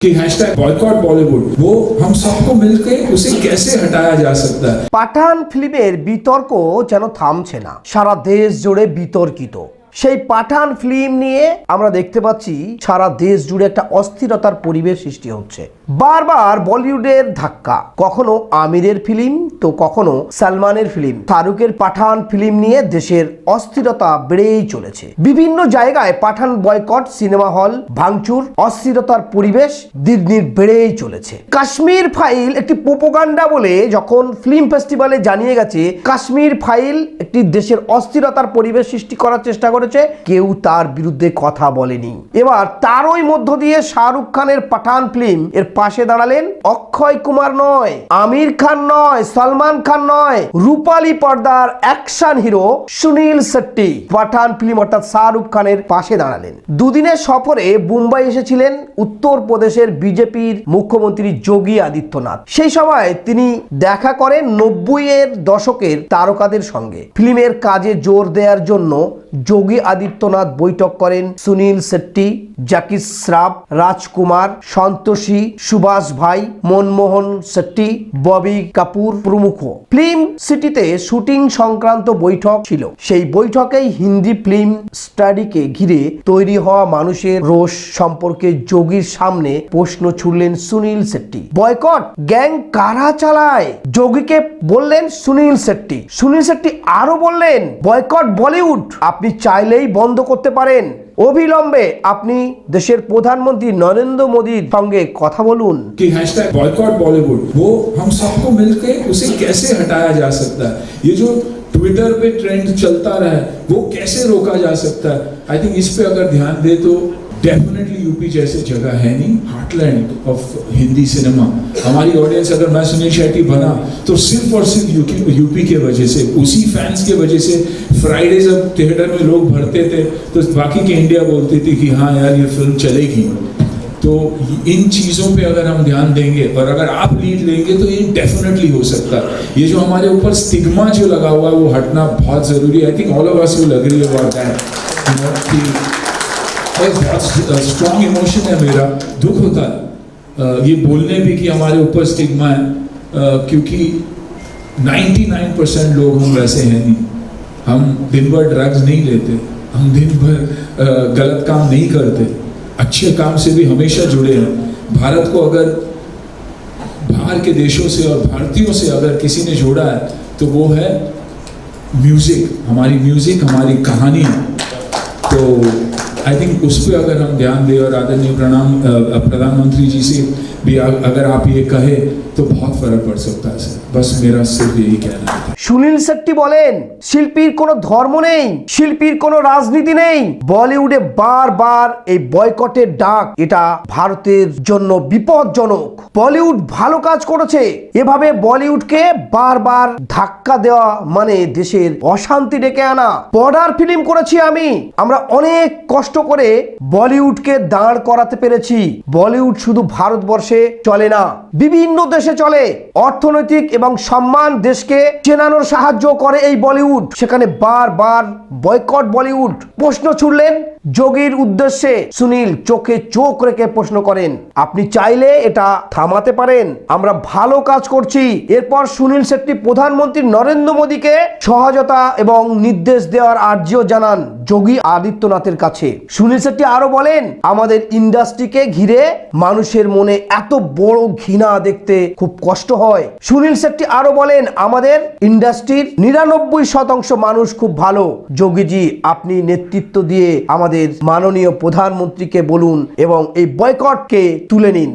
कि hashtag boycott Bollywood वो हम सबको मिलके उसे कैसे हटाया जा सकता है পাঠান ফিল্মের বিতর্ক যেন থামছে না সারা দেশ জুড়ে বিতর্কিত সেই পাঠান ফিল্ম নিয়ে আমরা দেখতে পাচ্ছি সারা দেশ জুড়ে একটা অস্থিরতার পরিবেশ সৃষ্টি হচ্ছে বারবার বলিউডের ধাক্কা। কখনো আমিরের ফিল্ম, তো কখনো সালমানের ফিল্ম। শাহরুখের পাঠান ফিল্ম নিয়ে দেশের অস্থিরতা বেড়েই চলেছে। বিভিন্ন জায়গায় পাঠান বয়কট, সিনেমা হল, ভাঙচুর, অস্থিরতার পরিবেশ দিন দিন বেড়েই চলেছে। কাশ্মীর ফাইল একটি পোপোগান্ডা বলে যখন ফিল্ম ফেস্টিভ্যালে জানিয়ে গেছে, কাশ্মীর ফাইল একটি দেশের অস্থিরতার পরিবেশ সৃষ্টি করার চেষ্টা করেছে, কেউ তার বিরুদ্ধে কথা বলেনি। এবার তারই মধ্য দিয়ে শাহরুখ খানের পাঠান ফিল্ম এর পাশে দাঁড়ালেন অক্ষয় কুমার নয়, আমির খান নয়, সলমান খান নয়, রূপালী পর্দার action hero Suniel Shetty. Pathaan film অর্থাৎ শাহরুখ খানের পাশে দাঁড়ালেন। দুদিনের সফরে মুম্বাই এসেছিলেন উত্তরপ্রদেশের বিজেপির মুখ্যমন্ত্রী যোগী আদিত্যনাথ। সেই সময় তিনি দেখা করেন নব্বই এর দশকের তারকাদের সঙ্গে। ফিল্মের কাজে জোর দেওয়ার জন্য যোগী আদিত্যনাথ বৈঠক করেন সুনীল শেট্টি জাকি শ্রাফ রাজকুমার, সন্তোষী, সুভাষ ভাই, মনমোহন শেট্টি, ববি কাপুর প্রমুখ। ফিল্ম সিটিতে শুটিং সংক্রান্ত বৈঠক ছিল। সেই বৈঠকেই হিন্দি ফিল্ম স্টাডিকে ঘিরে তৈরি হওয়া মানুষের রোষ সম্পর্কে যোগীর সামনে প্রশ্ন ছুড়লেন সুনীল শেট্টি। বয়কট, গ্যাং কারা চালায়? যোগীকে বললেন সুনীল শেট্টি। সুনীল শেট্টি আরও বললেন, বয়কট বলিউড আপনি চাইলেই বন্ধ করতে পারেন অবিলম্বে আপনি দেশের প্রধানমন্ত্রী নরেন্দ্র মোদীর সঙ্গে কথা বলুন कि हैशटैग बॉयकॉट बॉलीवुड वो हम सबको मिलके उसे कैसे हटाया जा सकता है ये जो ट्विटर पे ट्रेंड चलता रहा है वो कैसे रोका जा सकता है आई थिंक इस पे अगर ध्यान दे तो डेफिनेटली यूपी जैसे जगह है नहीं हार्टलैंड ऑफ़ हिंदी सिनेमा हमारी ऑडियंस अगर मैं सुनील शेट्टी बना तो सिर्फ़ और सिर्फ़ यूपी यूपी के वजह से, उसी फैंस के वजह से फ्राइडे जब थिएटर में लोग भरते थे तो बाकी के इंडिया बोलती थी कि हाँ यार, ये फ़िल्म चलेगी। तो इन चीज़ों पे अगर हम ध्यान देंगे, और अगर आप लीड लेंगे तो ये डेफिनेटली हो सकता है। ये जो हमारे ऊपर स्टिग्मा जो लगा हुआ है, वो हटना बहुत ज़रूरी है। I think all of us will agree about that you कि एक बहुत स्ट्रॉन्ग इमोशन है मेरा, दुख होता है। ये बोलने भी कि हमारे ऊपर स्टिग्मा है क्योंकि 99 परसेंट लोग हम वैसे हैं नहीं। हम दिन भर ड्रग्स नहीं लेते, हम दिन भर गलत काम नहीं करते। अच्छे काम से भी हमेशा जुड़े हैं। भारत को अगर बाहर के देशों से और भारतीयों से अगर किसी ने जोड़ा है तो वो है म्यूज़िक हमारी म्यूज़िक हमारी कहानी तो आई थिंक उस पर अगर हम ध्यान दें और आदरणीय प्रणाम अ, प्रधानमंत्री जी से भी अ- अगर आप ये कहे तो बहुत फर्क पड़ सकता है सर बस मेरा सिर्फ यही कहना है সুনীল শেট্টি বলেন শিল্পীর কোনো ধর্ম নেই শিল্পীর কোনো রাজনীতি নেই বলিউডে বারবার এই বয়কটের ডাক এটা ভারতের জন্য বিপজ্জনক বলিউড ভালো কাজ করেছে এভাবে বলিউডকে বারবার ধাক্কা দেওয়া মানে দেশের অশান্তি ডেকে আনা বর্ডার ফিল্ম করেছি আমি আমরা অনেক কষ্ট করে বলিউডকে দাঁড় করাতে পেরেছি। বলিউড শুধু ভারতবর্ষে চলে না, বিভিন্ন দেশে চলে। অর্থনৈতিক এবং সম্মান দেশকে চেনানোর সাহায্য করে এই বলিউড। সেখানে বারবার বয়কট বলিউড। প্রশ্ন ছুড়লেন যোগীর উদ্দেশ্যে সুনীল চোখে চোখ রেখে প্রশ্ন করেন, আপনি চাইলে এটা থামাতে পারেন? আমরা ভালো কাজ করছি। এরপর সুনীল শেট্টি প্রধানমন্ত্রী নরেন্দ্র মোদীকে সহজতা এবং নির্দেশ দেওয়ার আর্জিও জানান যোগী আদিত্যনাথের কাছে। সুনীল শেট্টি আরও বলেন, আমাদের ইন্ডাস্ট্রিকে ঘিরে মানুষের মনে এত বড় ঘৃণা দেখতে খুব কষ্ট হয়। সুনীল শেট্টি আরও বলেন, আমাদের ইন্ডাস্ট্রির নিরানব্বই শতাংশ মানুষ খুব ভালো। যোগীজি, আপনি নেতৃত্ব দিয়ে আমাদের মাননীয় প্রধানমন্ত্রীকে বলুন এবং এই বয়কটকে তুলে নিন।